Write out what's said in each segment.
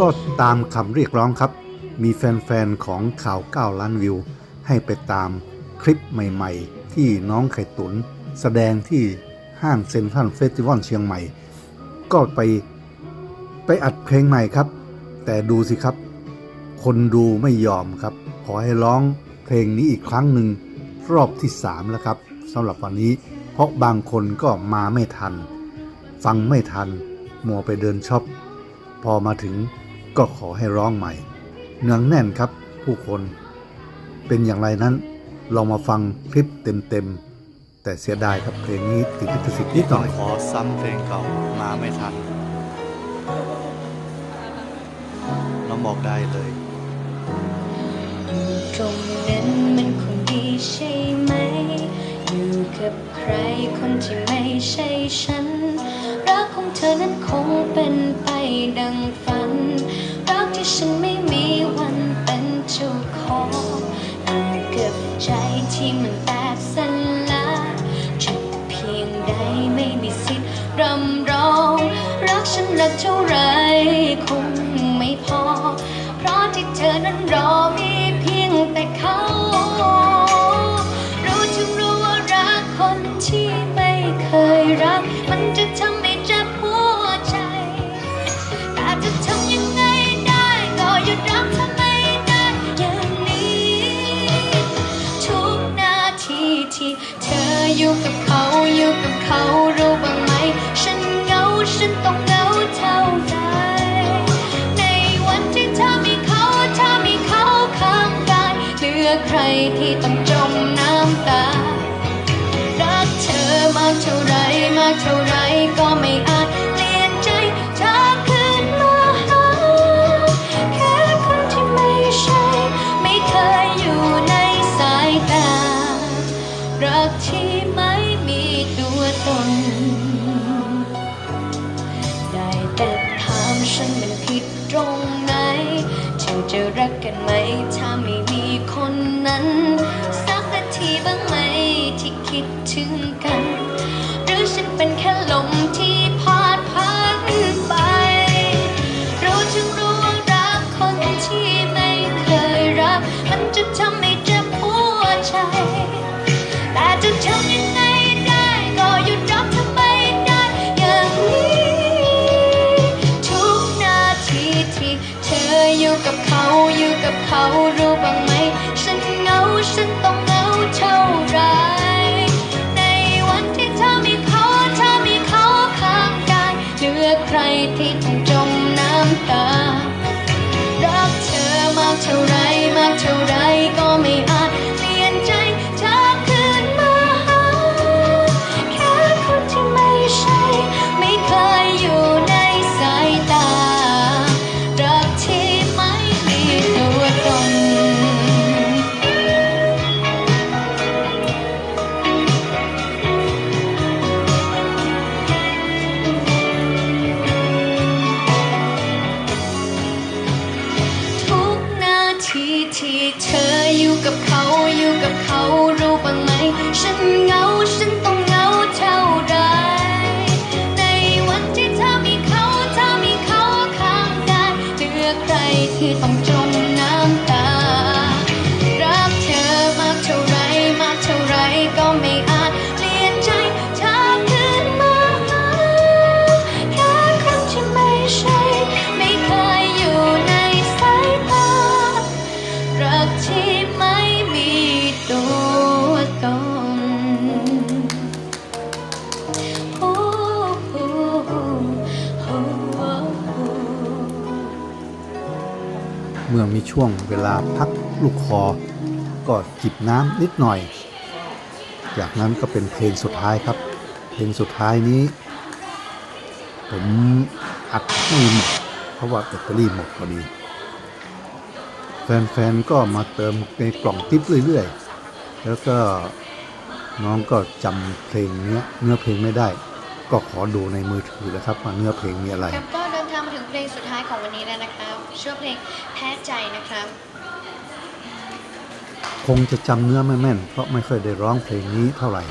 ก็ตามคำเรียกร้องครับ มีแฟนๆ ของข่าว 9 ล้านวิว ให้ไปตามคลิปใหม่ๆ ที่น้องไข่ตุน แสดงที่ห้างเซ็นทรัลเฟสติวัลเชียงใหม่ ก็ไปไปอัดเพลงใหม่ครับ แต่ดูสิครับ คนดูไม่ยอมครับ ขอให้ร้องเพลงนี้อีกครั้งหนึ่งรอบที่ 3 แล้วครับสำหรับวันนี้ เพราะบางคนก็มาไม่ทัน ฟังไม่ทัน มัวไปเดินช็อป พอมาถึง ก็ขอให้ร้องใหม่ เนืองแน่นครับผู้คน เป็นอย่างไรนั้นลองมาฟังคลิปเต็มๆ แต่เสียดายครับเพลงนี้ติดลิขสิทธิ์นิดหน่อยขอซ้ำเพลงเก่ามาไม่ทันน้องบอกได้เลยตรงนั้นมันคงดีใช่ไหม อยู่กับใครคนที่ไม่ใช่ฉันรักของ เธอนั้นคงเป็นไปดังฝัน รักที่ฉันไม่มีวันเป็นเจ้าของอยู่กับใจที่มันแตกสลายจุดเพียงใดไม่มีสิทธิ์รำร้อง รักฉันนักเท่าไรคงไม่พอ เพราะที่เธอนั้นรอมีเพียงแต่เขารู้จึงรู้ว่ารักคนที่ไม่เคยรัก อใครที่ต้องจมน้ำตา รักเธอมากเท่าไรมากเท่าไรก็ไม่อาจเปลี่ยนใจเธอคืนมาหาแค่คนที่ไม่ใช่ ไม่เคยอยู่ในสายตา รักที่ไม่มีตัวตน ได้แต่ถามฉันมันผิดตรงไหนถึงจะรักกันไหมถ้าไม่มี นนั้น สักนาทีบ้างไหมที่คิดถึงกัน หรือฉันเป็นแค่ลมที่ กับเขาอยู่กับเขารู้บ้างไหม ฉันเหงาฉัน ที่ต้อง มื่อมีช่วงเวลาพักลูกคอ ก็จิบน้ำนิดหน่อย จากนั้นก็เป็นเพลงสุดท้ายครับ เพลงสุดท้ายนี้ ผมอัดไม่หมดเพราะว่าแบตเตอรี่หมดพอดี แฟนๆก็มาเติมในกล่องติ๊บเรื่อยๆ แล้วก็น้องก็จำเพลงเนื้อเนื้อเพลงไม่ได้ ก็ขอดูในมือถือแล้วครับว่าเนื้อเพลงมีอะไร เพลงสุดท้ายของวันนี้แล้วนะครับชื่อเพลงแพ้ใจนะครับ คงจะจำเนื้อไม่แม่น เพราะไม่เคยได้ร้องเพลงนี้เท่าไหร่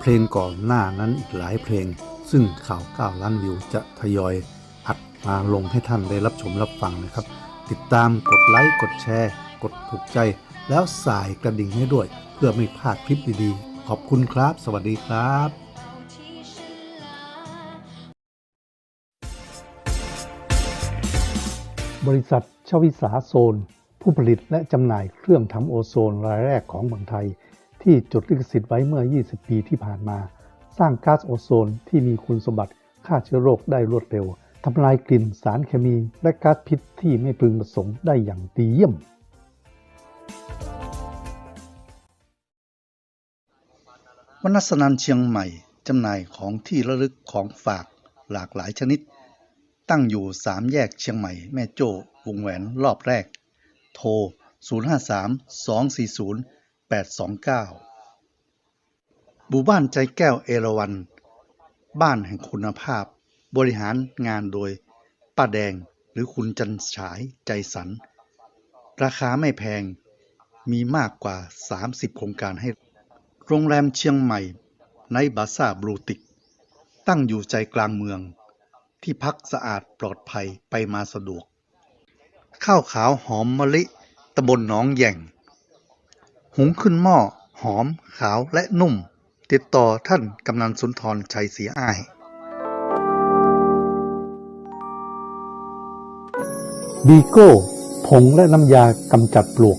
เพลงก่อนหน้านั้นอีกหลายเพลง ซึ่งข่าว9ล้านวิวจะทยอยอัดมาลงให้ท่านได้รับชมรับฟังนะครับ ติดตามกดไลค์กดแชร์ กดถูกใจ แล้วสายกระดิ่งให้ด้วย เพื่อไม่พลาดคลิปดีๆ ขอบคุณครับ สวัสดีครับบริษัทชวิสาโซน ผู้ผลิตและจำหน่ายเครื่องทำโอโซนรายแรกของเมืองไทย ที่จดลิขสิทธิ์ไว้เมื่อ 20 ปีที่ผ่านมา สร้างก๊าซโอโซนที่มีคุณสมบัติฆ่าเชื้อโรคได้รวดเร็วทำลายกลิ่นสารเคมีและก๊าซพิษที่ไม่พึงประสงค์ได้อย่างดีเยี่ยมวนัสนันเชียงใหม่จำหน่ายของที่ระลึกของฝากหลากหลายชนิด ตั้งอยู่สามแยกเชียงใหม่แม่โจ้วงแหวนรอบแรก โทร 053 240 829หมู่บ้านใจแก้วเอราวัน บ้านแห่งคุณภาพ บริหารงานโดย ป้าแดงหรือคุณจันฉายใจสัน ราคาไม่แพง มีมากกว่า 30 โครงการให้ โรงแรมเชียงใหม่ในบาซ่าบลูติก ตั้งอยู่ใจกลางเมือง ที่พักสะอาดปลอดภัยไปมาสะดวก ข้าวขาวหอมมะลิตำบลหนองแย่ง หุงขึ้นหม้อ หอม ขาวและนุ่ม ติดต่อท่านกำนันสุนทรชัยศรียอ้าย บีโก้ ผงและน้ำยากำจัดปลวก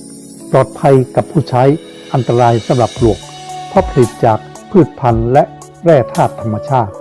ปลอดภัยกับผู้ใช้อันตรายสำหรับปลวก เพราะผลิตจากพืชพันธุ์และแร่ธาตุธรรมชาติ